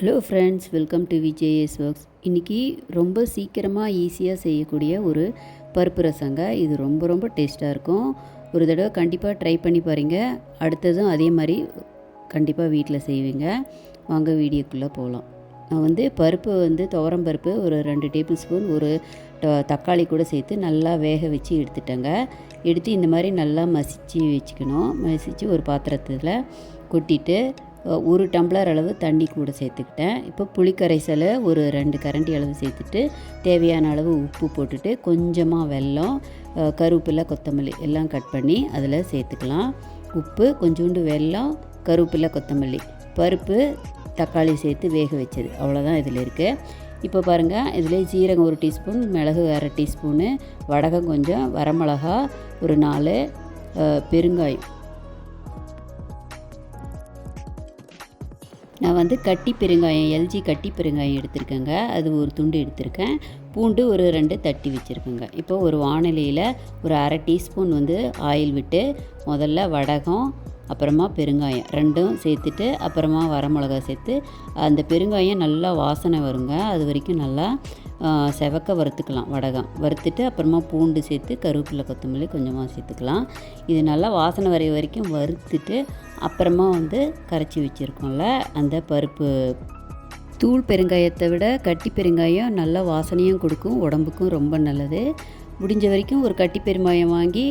Hello friends welcome to VJS works இன்றைக்கி ரொம்ப சீக்கிரமாக ஈஸியாக செய்யக்கூடிய ஒரு பருப்பு ரசங்க. இது ரொம்ப ரொம்ப டேஸ்ட்டாக இருக்கும். ஒரு தடவை கண்டிப்பாக ட்ரை பண்ணி பாருங்க. அடுத்ததும் அதே மாதிரி கண்டிப்பாக வீட்டில் செய்வீங்க. வாங்க வீடியோக்குள்ளே போகலாம் நான் வந்து பருப்பு வந்து துவரம் பருப்பு ஒரு ரெண்டு டேபிள் ஸ்பூன் ஒரு ட- தக்காளி கூட சேர்த்து நல்லா வேக வச்சு எடுத்துட்டேங்க. எடுத்து இந்த மாதிரி நல்லா மசிச்சு வச்சுக்கணும். மசித்து ஒரு பாத்திரத்தில் கொட்டிட்டு ஒரு டம்ளர் அளவு தண்ணி கூட சேர்த்துக்கிட்டேன். இப்போ புளிக்கரைசலை ஒரு ரெண்டு கரண்டி அளவு சேர்த்துட்டு தேவையான அளவு உப்பு போட்டுட்டு கொஞ்சமாக வெல்லம் கருவேப்பிலை கொத்தமல்லி எல்லாம் கட் பண்ணி அதில் சேர்த்துக்கலாம். உப்பு கொஞ்சோண்டு வெல்லம் கருவேப்பிலை கொத்தமல்லி பருப்பு தக்காளி சேர்த்து வேக வச்சது. அவ்வளோதான் இதில் இருக்குது இப்போ பாருங்கள் இதில் ஜீரகம் ஒரு டீஸ்பூன் மிளகு அரை டீஸ்பூனு வடகம் கொஞ்சம் வரமிளகா ஒரு நாலு பெருங்காயம் நான் வந்து கட்டி பெருங்காயம் எல்ஜி கட்டி பெருங்காயம் எடுத்திருக்கேங்க. அது ஒரு துண்டு எடுத்திருக்கேன். பூண்டு ஒரு ரெண்டு தட்டி வச்சுருக்கேங்க. இப்போ ஒரு வானிலையில் ஒரு அரை டீஸ்பூன் வந்து ஆயில் விட்டு முதல்ல வடகம் அப்புறமா பெருங்காயம் ரெண்டும் சேர்த்துட்டு அப்புறமா வரமிளகா சேர்த்து அந்த பெருங்காயம் நல்லா வாசனை வருங்க. அது வரைக்கும் நல்லா செவக்க வறுத்துக்கலாம் வடகம். வறுத்துட்டு அப்புறமா பூண்டு சேர்த்து கருவேப்பிலை கொத்தமல்லி கொஞ்சமாக சேர்த்துக்கலாம். இது நல்லா வாசனை வரைய வரைக்கும் வறுத்துட்டு அப்புறமா வந்து கரைச்சி வச்சுருக்கோம்ல அந்த பருப்பு. தூள் பெருங்காயத்தை விட கட்டி பெருங்காயம் நல்லா வாசனையும் கொடுக்கும் உடம்புக்கும் ரொம்ப நல்லது. முடிஞ்ச வரைக்கும் ஒரு கட்டி பெருங்காயம் வாங்கி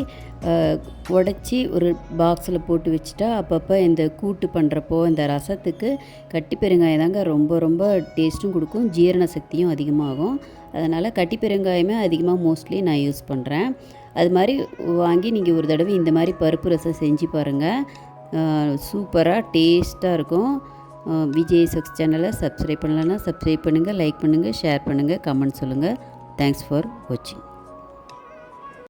உடச்சி ஒரு பாக்ஸில் போட்டு வச்சுட்டா அப்பப்போ இந்த கூட்டு பண்ணுறப்போ இந்த ரசத்துக்கு கட்டி பெருங்காயம் தாங்க ரொம்ப ரொம்ப டேஸ்ட்டும் கொடுக்கும் ஜீரண சக்தியும் அதிகமாகும். அதனால் கட்டி பெருங்காயமே அதிகமாக மோஸ்ட்லி நான் யூஸ் பண்ணுறேன் அது மாதிரி வாங்கி நீங்கள் ஒரு தடவை இந்த மாதிரி பருப்பு ரசம் செஞ்சு பாருங்கள் சூப்பராக டேஸ்ட்டாக இருக்கும். விஜய் சக்ஸ் சேனலை சப்ஸ்கிரைப் பண்ணலன்னா சப்ஸ்கிரைப் பண்ணுங்கள் லைக் பண்ணுங்கள் ஷேர் பண்ணுங்கள் கமெண்ட் சொல்லுங்கள் தேங்க்ஸ் ஃபார் வாட்சிங்